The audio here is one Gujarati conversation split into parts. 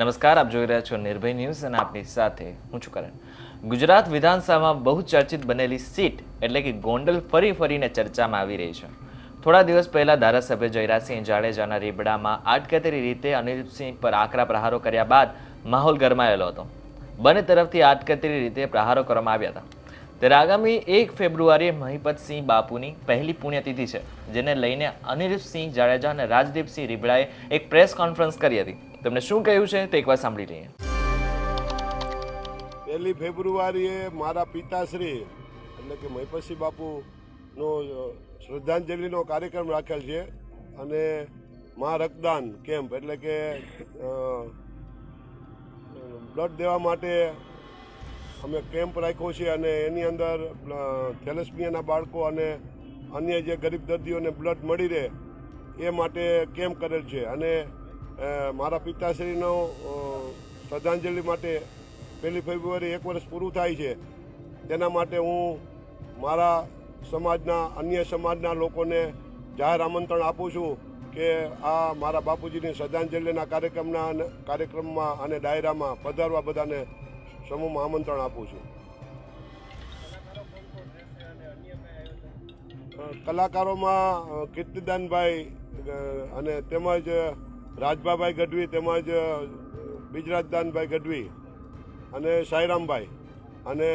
નમસ્કાર, આપ જોઈ રહ્યા છો નિર્ભય ન્યૂઝ અને આપની સાથે હું છું કરણ. ગુજરાત વિધાનસભામાં બહુ ચર્ચિત બનેલી સીટ એટલે કે ગોંડલ ફરી ફરીને ચર્ચામાં આવી રહી છે. થોડા દિવસ પહેલા ધારાસભ્ય જયરાજસિંહ જાડેજાના રીબડામાં આટકતરી રીતે અનિલસિંહ પર આકરા પ્રહારો કર્યા બાદ માહોલ ગરમાયેલો હતો. બંને તરફથી આટકતરી રીતે પ્રહારો કરવામાં આવ્યા હતા. ત્યારે આગામી એક ફેબ્રુઆરીએ મહિપતસિંહ બાપુની પહેલી પુણ્યતિથિ છે, જેને લઈને અનિરુદ્ધસિંહ જાડેજા અને રાજદીપસિંહ રીબડાએ એક પ્રેસ કોન્ફરન્સ કરી હતી. તેમને શું કહ્યું છે તે એકવાર સાંભળી લઈએ. પહેલી ફેબ્રુઆરીએ મારા પિતાશ્રી એટલે કે મહિપતસિંહ બાપુનો શ્રદ્ધાંજલિનો કાર્યક્રમ રાખેલ છે અને મા રક્તદાન કેમ્પ એટલે કે બ્લડ દેવા માટે અમે કેમ્પ રાખ્યો છે અને એની અંદર થેલેસમિયાના બાળકો અને અન્ય જે ગરીબ દર્દીઓને બ્લડ મળી રહે એ માટે કેમ્પ કરેલ છે અને મારા પિતાશ્રીનો શ્રદ્ધાંજલિ માટે પહેલી ફેબ્રુઆરી એક વર્ષ પૂરું થાય છે. તેના માટે હું મારા સમાજના, અન્ય સમાજના લોકોને જાહેર આમંત્રણ આપું છું કે આ મારા બાપુજીની શ્રદ્ધાંજલિના કાર્યક્રમના કાર્યક્રમમાં અને ડાયરામાં પધારવા બધાને સમૂહમાં આમંત્રણ આપું છું. કલાકારોમાં કીર્તિદાનભાઈ અને તેમજ રાજભાભાઈ ગઢવી તેમજ બિજરાજદાનભાઈ ગઢવી અને સાયરામભાઈ અને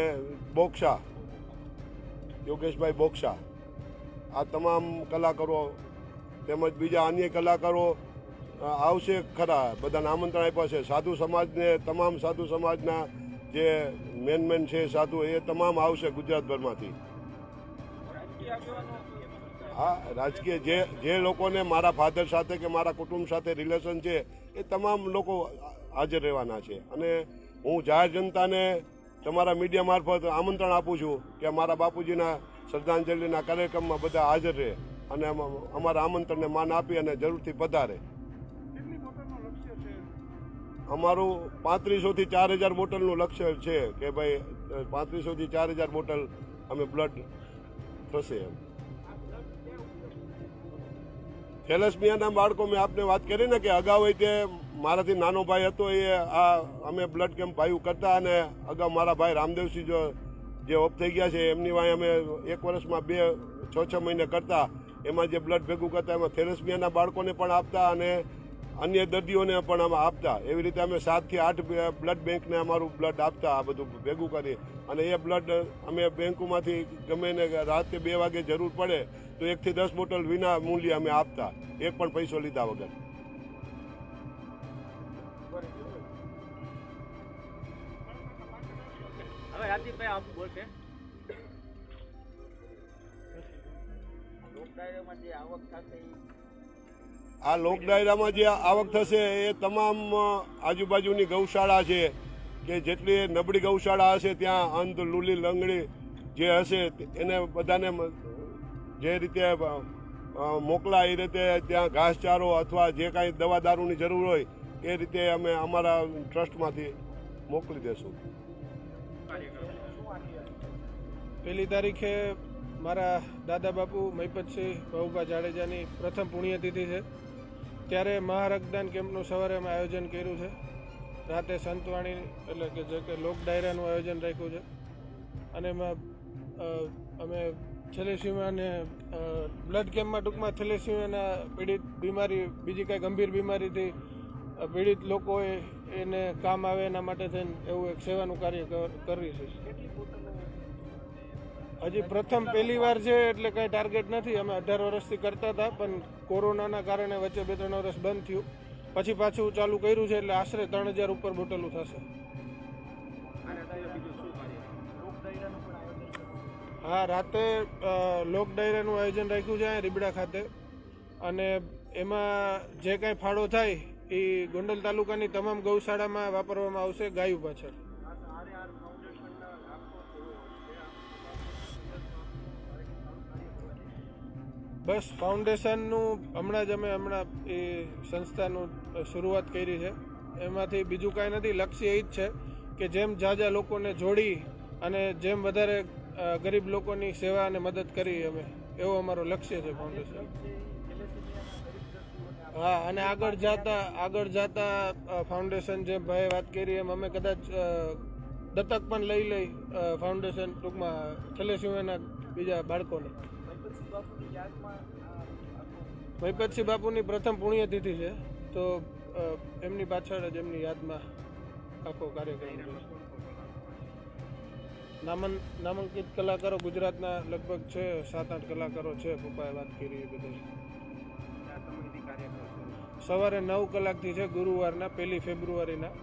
બોક્ષા યોગેશભાઈ બોક્ષા આ તમામ કલાકારો તેમજ બીજા અન્ય કલાકારો આવશે ખરા, બધાને આમંત્રણ આપ્યા છે. સાધુ સમાજને, તમામ સાધુ સમાજના જે મેન મેન છે સાધુ, એ તમામ આવશે ગુજરાતભરમાંથી. હા રાજકીય જે જે લોકોને મારા ફાધર સાથે કે મારા કુટુંબ સાથે રિલેશન છે એ તમામ લોકો હાજર રહેવાના છે. અને હું જાહેર જનતાને તમારા મીડિયા મારફત આમંત્રણ આપું છું કે મારા બાપુજીના શ્રદ્ધાંજલિના કાર્યક્રમમાં બધા હાજર રહે અને અમારા આમંત્રણને માન આપી અને જરૂરથી પધારે. અમારું પાંત્રીસોથી ચાર હજાર બોટલનું લક્ષ્ય છે કે ભાઈ પાંત્રીસોથી ચાર હજાર બોટલ અમે બ્લડ થશે એમ. થેલેસમિયાના બાળકો, મેં આપને વાત કરી ને કે અગાઉ તે મારાથી નાનો ભાઈ હતો, એ આ અમે બ્લડ કેમ્પ ભાઈ કરતા અને અગાઉ મારા ભાઈ રામદેવસિંહ જો જે ઓફ થઈ ગયા છે, એમની વાંહે અમે એક વર્ષમાં બે, છ છ મહિને કરતા. એમાં જે બ્લડ ભેગું કરતા, એમાં થેલેસમિયાના બાળકોને પણ આપતા અને અન્ય દર્દીઓને પણ અમે આપતા. એવી રીતે અમે સાતથી આઠ બ્લડ બેંકને અમારું બ્લડ આપતા આ બધું ભેગું કરી. અને એ બ્લડ અમે બેંકોમાંથી ગમે ને રાતે બે વાગે જરૂર પડે તો એકથી દસ બોટલ વિના મૂલ્યે અમે આપતા. એક પણ પૈસો લીધા વગર. હવે રાજદીપભાઈ આપ બોલશે લોકડાયરામાં જે આવક થશે આ લોક ડાયરામાં જે આવક થશે એ તમામ આજુબાજુની ગૌશાળા છે કે જેટલી નબળી ગૌશાળા હશે ત્યાં અંધ, લૂલી, લંગડી જે હશે એને બધાને જે રીતે મોકલા એ રીતે ત્યાં ઘાસચારો અથવા જે કાંઈ દવા દારૂની જરૂર હોય એ રીતે અમે અમારા ટ્રસ્ટમાંથી મોકલી દેશું. પહેલી તારીખે મારા દાદા બાપુ મહિપતસિંહ ભાઉભા જાડેજાની પ્રથમ પુણ્યતિથિ છે. ત્યારે મહારક્તદાન કેમ્પનું સવારે અમે આયોજન કર્યું છે. રાતે સંતવાણી એટલે કે જે કે લોક ડાયરાનું આયોજન રાખ્યું છે. અને એમાં અમે થેલેસીમાને બ્લડ કેમ્પમાં ટૂંકમાં થેલેસીમાના પીડિત બીમારી, બીજી કાંઈ ગંભીર બીમારીથી પીડિત લોકોએ એને કામ આવે એના માટે થઈને એવું એક સેવાનું કાર્ય કર- કરી છે. હજી પ્રથમ પહેલી વાર છે એટલે કાંઈ ટાર્ગેટ નથી. અમે અઢાર વર્ષથી કરતા હતા, પણ કોરોનાના કારણે વચ્ચે બે ત્રણ વર્ષ બંધ થયું. પછી પાછું ચાલુ કર્યું છે એટલે આશરે ત્રણ હજાર ઉપર બોટલો થશે. હા રાતે લોક ડાયરાનું આયોજન રાખ્યું છે રીબડા ખાતે. અને એમાં જે કાંઈ ફાળો થાય એ ગોંડલ તાલુકાની તમામ ગૌશાળામાં વાપરવામાં આવશે ગાયું પાછળ. બસ ફાઉન્ડેશનનું હમણાં જ અમે હમણાં એ સંસ્થાનું શરૂઆત કરી છે. એમાંથી બીજું કાંઈ નથી. લક્ષ્ય એ જ છે કે જેમ જાજા લોકોને જોડી અને જેમ વધારે ગરીબ લોકોની સેવા અને મદદ કરી અમે. એવો અમારો લક્ષ્ય છે ફાઉન્ડેશન. હા, અને આગળ જાતા આગળ જાતા ફાઉન્ડેશન જે ભાઈ વાત કરી એમ અમે કદાચ દત્તક પણ લઈ લઈ ફાઉન્ડેશન ટૂંકમાં થેલેસીમિયાના બીજા બાળકોને. મહિપતસિંહ બાપુની પ્રથમ પુણ્યતિથિ છે. તો એમની પાછળ જ એમની યાદમાં આખો કાર્યક્રમ. નામન, નામાંકિત કલાકારો ગુજરાતના લગભગ છે સાત આઠ કલાકારો છે, પપ્પાએ વાત કરી બધા. સવારે નવ કલાકથી છે, ગુરુવારના, પહેલી ફેબ્રુઆરીના.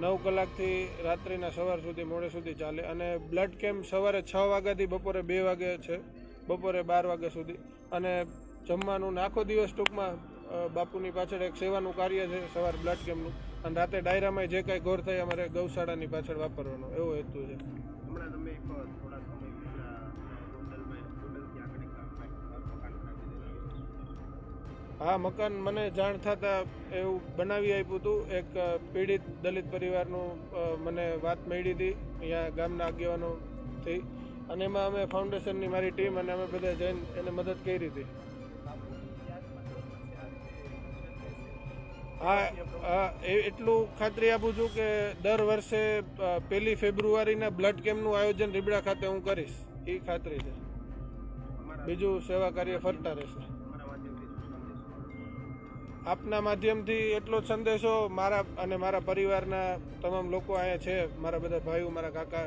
નવ કલાકથી રાત્રિના સવાર સુધી, મોડે સુધી ચાલે. અને બ્લડ કેમ્પ સવારે છ વાગ્યાથી બપોરે બે વાગે છે. બપોરે બાર વાગ્યા સુધી. અને જમવાનું આખો દિવસ ટૂંકમાં બાપુની પાછળ એક સેવાનું કાર્ય છે સવાર બ્લડ કેમ્પનું અને રાતે ડાયરામાં જે કાંઈ ગોર થાય અમારે ગૌશાળાની પાછળ વાપરવાનો. એવો હેતુ છે. હમણાં તમે થોડા હા મકાન મને જાણ થતાં એવું બનાવી આપ્યું હતું. એક પીડિત દલિત પરિવારનું મને વાત મળી હતી. અહીંયા ગામના આગેવાનો થઈ. અને એમાં અમે ફાઉન્ડેશનની મારી ટીમ અને અમે બધા જઈને એને મદદ કરી હતી. હા એટલું ખાતરી આપું છું કે દર વર્ષે પહેલી ફેબ્રુઆરીના બ્લડ કેમ્પનું આયોજન રીબડા ખાતે હું કરીશ. એ ખાતરી છે. બીજું સેવા કાર્ય ફરતા રહેશે. આપના માધ્યમથી એટલો જ સંદેશો મારા અને મારા પરિવારના તમામ લોકો અહીંયા છે, મારા બધા ભાઈઓ, મારા કાકા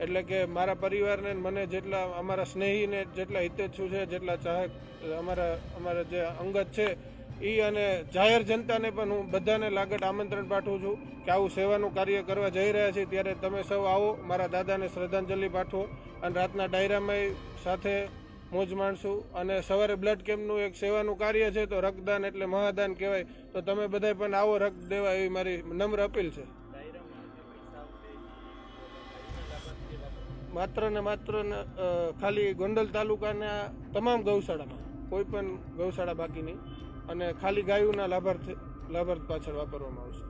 એટલે કે મારા પરિવારને મને જેટલા, અમારા સ્નેહીને જેટલા હિતેચ્છુ છે, જેટલા ચાહક, અમારા અમારા જે અંગત છે એ અને જાહેર જનતાને પણ હું બધાને લાગત આમંત્રણ પાઠવું છું કે આવું સેવાનું કાર્ય કરવા જઈ રહ્યા છીએ ત્યારે તમે સૌ આવો, મારા દાદાને શ્રદ્ધાંજલિ પાઠવો અને રાતના ડાયરામાં સાથે મોજ માણશું અને સવારે બ્લડ કેમ્પનું એક સેવાનું કાર્ય છે, તો રક્તદાન એટલે મહાદાન કહેવાય, તો તમે બધા પણ આવો, રક્ત દેવા એવી મારી નમ્ર અપીલ છે. માત્ર ને માત્ર ખાલી ગોંડલ તાલુકાના તમામ ગૌશાળામાં, કોઈ પણ ગૌશાળા બાકી નહીં, અને ખાલી ગાયોના લાભાર્થ લાભાર્થ પાછળ વાપરવામાં આવશે.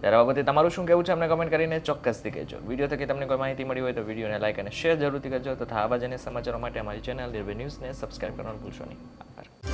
ત્યારે બાબતે તમારું શું કહેવું છે, અમને કમેન્ટ કરીને ચોક્કસથી કહેજો. વીડિયો થકી તમને કોઈ માહિતી મળી હોય તો વિડીયોને લાઇક અને શેર જરૂરથી કરજો, તથા આવા જ સમાચારો માટે અમારી ચેનલ નિર્ભય ન્યૂઝને સબસ્ક્રાઈબ કરવાનું ભૂલશો નહીં.